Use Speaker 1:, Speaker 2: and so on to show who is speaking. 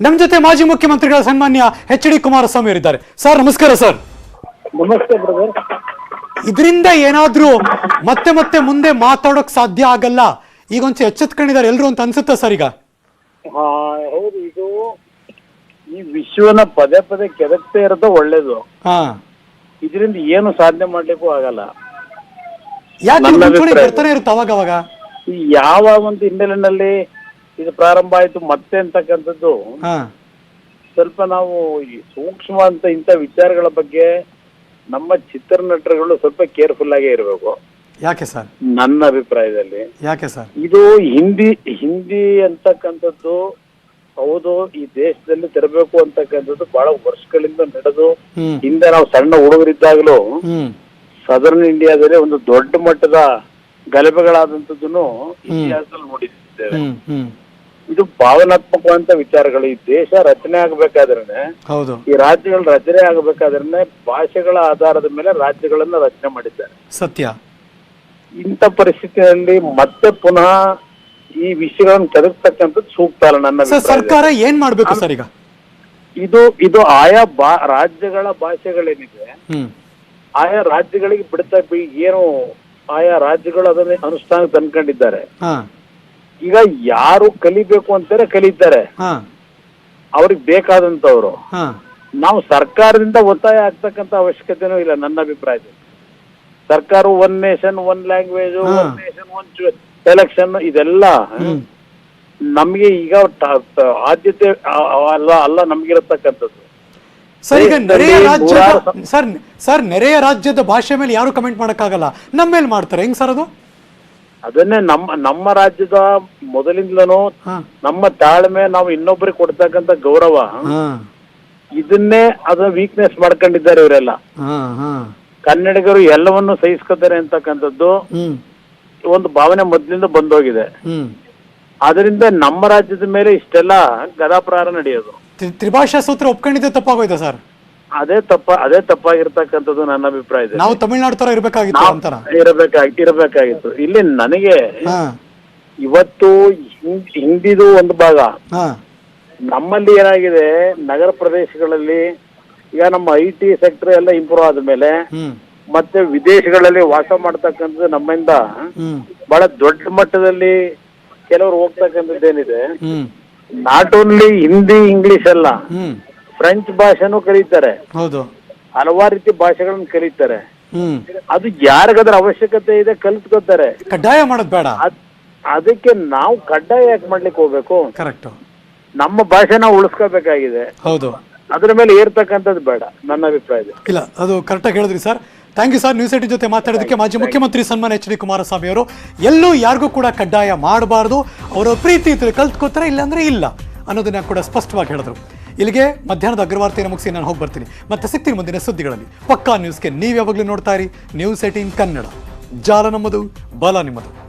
Speaker 1: ನಮ್ಮ ಜೊತೆ ಮಾಜಿ ಮುಖ್ಯಮಂತ್ರಿಗಳ ಸನ್ಮಾನ್ಯ ಎಚ್ ಡಿ ಕುಮಾರಸ್ವಾಮಿ ಇದ್ದಾರೆ ಸರ್ ನಮಸ್ಕಾರ ಸರ್.
Speaker 2: ನಮಸ್ತೆ ಬ್ರದರ್.
Speaker 1: ಇದರಿಂದ ಏನಾದ್ರೂ ಮತ್ತೆ ಮತ್ತೆ ಮುಂದೆ ಮಾತಾಡೋಕ್ ಸಾಧ್ಯ ಆಗಲ್ಲ? ಈಗ ಒಂಚೆ ಎಚ್ಚೆತ್ಕೊಂಡಿದ್ದಾರೆ ಎಲ್ರು ಅಂತ ಅನ್ಸುತ್ತಾ ಸರ್ ಈಗ?
Speaker 2: ಹಾ ಹೌದು ಇದು ಈ ವಿಶ್ವನ ಪದೇ ಪದೇ ಕೆದಕ್ತೇ ಇರೋದ ಒಳ್ಳೇದು.
Speaker 1: ಹಾ.
Speaker 2: ಇದರಿಂದ ಏನು ಸಾಧನೆ ಮಾಡ್ಲಿಕ್ಕೂ ಆಗಲ್ಲ.
Speaker 1: ಯಾಕೆ
Speaker 2: ನನ್ನ
Speaker 1: ಮುಂಚೂಣಿ
Speaker 2: ಅಭಿಪ್ರಾಯ.
Speaker 1: ಬರ್ತಾನೆ ಇರುತ್ತೆ ಅವಾಗ ಅವಾಗ
Speaker 2: ಈ ಯಾವ ಒಂದು ಹಿನ್ನೆಲೆಯಲ್ಲಿ ಇದು ಪ್ರಾರಂಭ ಆಯ್ತು ಮತ್ತೆ ಅಂತಕ್ಕಂಥದ್ದು.
Speaker 1: ಹಾ.
Speaker 2: ಸ್ವಲ್ಪ ನಾವು ಈ ಸೂಕ್ಷ್ಮ ಅಂತ ಇಂಥ ವಿಚಾರಗಳ ಬಗ್ಗೆ ನಮ್ಮ ಚಿತ್ರನಟರುಗಳು ಸ್ವಲ್ಪ ಕೇರ್ಫುಲ್ ಆಗೇ ಇರಬೇಕು.
Speaker 1: ಯಾಕೆ ಸರ್?
Speaker 2: ನನ್ನ ಅಭಿಪ್ರಾಯದಲ್ಲಿ.
Speaker 1: ಯಾಕೆ ಸರ್?
Speaker 2: ಇದು ಹಿಂದಿ ಹಿಂದಿ ಅಂತಕ್ಕಂಥದ್ದು ಹೌದು ಈ ದೇಶದಲ್ಲಿ ತರಬೇಕು ಅಂತಕ್ಕಂಥದ್ದು ಬಹಳ ವರ್ಷಗಳಿಂದ ನಡೆದು
Speaker 1: ಹ್ಮ್.
Speaker 2: ಹಿಂದೆ ನಾವು ಸಣ್ಣ ಹುಡುಗರಿದ್ದಾಗಲೂ
Speaker 1: ಹ್ಮ್.
Speaker 2: ಸದರ್ನ್ ಇಂಡಿಯಾದಲ್ಲಿ ಒಂದು ದೊಡ್ಡ ಮಟ್ಟದ ಗಲಭೆಗಳಾದಂಥದ್ದನ್ನು ಇತಿಹಾಸದಲ್ಲಿ ನೋಡಿದ್ದೇವೆ.
Speaker 1: ಹ್ಮ್ ಹ್ಮ್.
Speaker 2: ಇದು ಭಾವನಾತ್ಮಕವಂತ ವಿಚಾರಗಳು. ಈ ದೇಶ ರಚನೆ ಆಗ್ಬೇಕಾದ್ರೆ
Speaker 1: ಹೌದು.
Speaker 2: ಈ ರಾಜ್ಯಗಳು ರಚನೆ ಆಗಬೇಕಾದ್ರೆ ಭಾಷೆಗಳ ಆಧಾರದ ಮೇಲೆ ರಾಜ್ಯಗಳನ್ನ ರಚನೆ ಮಾಡಿದ್ದಾರೆ.
Speaker 1: ಸತ್ಯ.
Speaker 2: ಇಂಥ ಪರಿಸ್ಥಿತಿಯಲ್ಲಿ ಮತ್ತೆ ಪುನಃ ಈ ವಿಷಯಗಳನ್ನು ಕೆದಕ್ತಕ್ಕಂಥದ್ದು ಸೂಕ್ತ ಅಲ್ಲ ನನ್ನ
Speaker 1: ಸರ್ ಸರ್ಕಾರ ಏನ್ ಮಾಡ್ಬೇಕು ಸರ್ ಈಗ?
Speaker 2: ಇದು ಇದು ಆಯಾ ಬಾ ರಾಜ್ಯಗಳ ಭಾಷೆಗಳೇನಿದೆ
Speaker 1: ಹ್ಮ್.
Speaker 2: ಆಯಾ ರಾಜ್ಯಗಳಿಗೆ ಬಿಡ್ತಾ ಬಿ- ಏನು ಆಯಾ ರಾಜ್ಯಗಳು ಅದನ್ನ ಅನುಷ್ಠಾನ ತಂದ್ಕೊಂಡಿದ್ದಾರೆ.
Speaker 1: ಹಾ.
Speaker 2: ಈಗ ಯಾರು ಕಲಿಬೇಕು ಅಂತಾರೆ ಕಲಿತಾರೆ.
Speaker 1: ಹಾ.
Speaker 2: ಅವ್ರಿಗೆ ಬೇಕಾದಂತವ್ರು
Speaker 1: ಹಾ.
Speaker 2: ನಾವು ಸರ್ಕಾರದಿಂದ ಒತ್ತಾಯ ಆಗ್ತಕ್ಕಂತ ಅವಶ್ಯಕತೆನೂ ಇಲ್ಲ ನನ್ನ ಅಭಿಪ್ರಾಯದಲ್ಲಿ. ಸರ್ಕಾರ ಒನ್ ನೇಷನ್ ಒನ್ ಲ್ಯಾಂಗ್ವೇಜ್
Speaker 1: ಹಾ.
Speaker 2: ಒನ್ ನೇಷನ್ ಒನ್ ಎಲೆಕ್ಷನ್ ಇದೆಲ್ಲ
Speaker 1: ಹ್ಮ್.
Speaker 2: ನಮ್ಗೆ ಈಗ ಟ- ಟ- ಆದ್ಯತೆ ಅಲ್ಲ ಅಲ್ಲ ನಮ್ಗಿರತಕ್ಕಂಥದ್ದು.
Speaker 1: ಸರ್ ಈಗ ನೆರೆಯ
Speaker 2: ರಾಜ್ಯ
Speaker 1: ರಾಜ್ಯದ
Speaker 2: ನೂರಾರು
Speaker 1: ಸರ್ ಸರ್ ನೆರೆಯ ರಾಜ್ಯದ ಭಾಷೆ ಮೇಲೆ ಯಾರು ಕಮೆಂಟ್ ಮಾಡಕ್ಕಾಗಲ್ಲ? ನಮ್ಮ ಮೇಲೆ ಮಾಡ್ತಾರೆ. ಹೆಂಗ್ ಸರ್ ಅದು?
Speaker 2: ಅದನ್ನೇ ನಮ್ಮ ನಮ್ಮ ರಾಜ್ಯದ ಮೊದಲಿಂದಲೂ ನಮ್ಮ ತಾಳ್ಮೆ ನಾವು ಇನ್ನೊಬ್ಬರಿಗೆ ಕೊಡ್ತಕ್ಕಂತ ಗೌರವ. ಇದನ್ನೇ ಅದ ವೀಕ್ನೆಸ್ ಮಾಡ್ಕೊಂಡಿದ್ದಾರೆ ಇವರೆಲ್ಲ.
Speaker 1: ಹಾ ಹಾ.
Speaker 2: ಕನ್ನಡಿಗರು ಎಲ್ಲವನ್ನು ಸಹಿಸ್ಕೊತಾರೆ ಅಂತಕ್ಕಂಥದ್ದು ಒಂದು ಭಾವನೆ ಮೊದಲಿಂದ ಬಂದೋಗಿದೆ. ಅದರಿಂದ ನಮ್ಮ ರಾಜ್ಯದ ಮೇಲೆ ಇಷ್ಟೆಲ್ಲ ಗದಾಪ್ರಹಾರ ನಡೆಯೋದು.
Speaker 1: ತ್ರಿಭಾಷಾ ಸೂತ್ರ ಒಪ್ಕೊಂಡಿದ್ದೆ ತಪ್ಪಾಗೋಯ್ತಾ ಸರ್?
Speaker 2: ಅದೇ ತಪ್ಪ ಅದೇ ತಪ್ಪಾಗಿರ್ತಕ್ಕಂಥದ್ದು ನನ್ನ ಅಭಿಪ್ರಾಯ
Speaker 1: ನಾವು ತಮಿಳ್ನಾಡು ತರ ಇರ್ಬೇಕಾಗಿತ್ತು ಅಂತಾರ
Speaker 2: ಇರಬೇಕಾಗಿ ಇರಬೇಕಾಗಿತ್ತು. ಇಲ್ಲಿ ನನಗೆ ಇವತ್ತು ಹಿಂದ್- ಹಿಂದಿದು ಒಂದು ಭಾಗ. ನಮ್ಮಲ್ಲಿ ಏನಾಗಿದೆ ನಗರ ಪ್ರದೇಶಗಳಲ್ಲಿ ಈಗ ನಮ್ಮ ಐ ಟಿ ಸೆಕ್ಟರ್ ಎಲ್ಲ ಇಂಪ್ರೂವ್ ಆದ್ಮೇಲೆ
Speaker 1: ಮೇಲೆ
Speaker 2: ಮತ್ತೆ ವಿದೇಶಗಳಲ್ಲಿ ವಾಸ ಮಾಡ್ತಕ್ಕಂಥದ್ದು ನಮ್ಮಿಂದ ಬಹಳ ದೊಡ್ಡ ಮಟ್ಟದಲ್ಲಿ ಕೆಲವರು ಹೋಗ್ತಕ್ಕಂಥದ್ದು
Speaker 1: ಏನಿದೆ
Speaker 2: ನಾಟ್ ಓನ್ಲಿ ಹಿಂದಿ ಇಂಗ್ಲಿಷ್ ಅಲ್ಲ. ಫ್ರೆಂಚ್ ಭಾಷೆನೂ ಕಲಿತಾರೆ.
Speaker 1: ಹೌದು.
Speaker 2: ಹಲವಾರು ರೀತಿ ಭಾಷೆಗಳನ್ನು ಕಲಿತಾರೆ.
Speaker 1: ಹ್ಮ್.
Speaker 2: ಅದು ಯಾರಿಗದ್ರ ಅವಶ್ಯಕತೆ ಇದೆ ಕಲ್ತ್ಕೋತಾರೆ
Speaker 1: ಕಡ್ಡಾಯ ಮಾಡೋದ್ ಬೇಡ.
Speaker 2: ಅದ್- ಅದಕ್ಕೆ ನಾವು ಕಡ್ಡಾಯ ಯಾಕೆ ಮಾಡ್ಲಿಕ್ಕೆ ಹೋಗ್ಬೇಕು?
Speaker 1: ಕರೆಕ್ಟ್
Speaker 2: ನಮ್ಮ ಭಾಷೆ ನಾವು ಉಳಿಸ್ಕೋಬೇಕಾಗಿದೆ.
Speaker 1: ಹೌದು.
Speaker 2: ಅದ್ರ ಮೇಲೆ ಏರ್ತಕ್ಕಂಥದ್ದು ಬೇಡ ನನ್ನ ಅಭಿಪ್ರಾಯದಲ್ಲಿ.
Speaker 1: ಇಲ್ಲ ಅದು ಕರೆಕ್ಟಾಗಿ ಹೇಳಿದ್ರಿ sir. Thank you sir news eighteen ಜೊತೆ ಮಾತಾಡೋದಕ್ಕೆ ಮಾಜಿ ಮುಖ್ಯಮಂತ್ರಿ ಸನ್ಮಾನ್ ಎಚ್ ಡಿ ಕುಮಾರಸ್ವಾಮಿ ಅವರು ಎಲ್ಲೂ ಯಾರಿಗೂ ಕೂಡ ಕಡ್ಡಾಯ ಮಾಡಬಾರ್ದು. ಅವರ ಪ್ರೀತಿ ಇದ್ರೆ ಕಲ್ತ್ಕೋತಾರೆ ಇಲ್ಲಾಂದ್ರೆ ಇಲ್ಲ ಅನ್ನೋದನ್ನ ಕೂಡ ಸ್ಪಷ್ಟವಾಗಿ ಹೇಳಿದ್ರು. ಇಲ್ಲಿಗೆ ಮಧ್ಯಾಹ್ನದ ಅಗ್ರವಾರ್ತೆಯನ್ನು ಮುಗಿಸಿ ನಾನು ಹೋಗಿ ಬರ್ತೀನಿ. ಮತ್ತೆ ಸಿಗ್ತೀನಿ ಮುಂದಿನ ಸುದ್ದಿಗಳಲ್ಲಿ. ಪಕ್ಕಾ ನ್ಯೂಸ್ಗೆ ನೀವು ಯಾವಾಗಲೂ ನೋಡ್ತಾ ಇರಿ. News eighteen Kannada. ಜಾಲ ನಮ್ಮದು, ಬಲ ನಿಮ್ಮದು.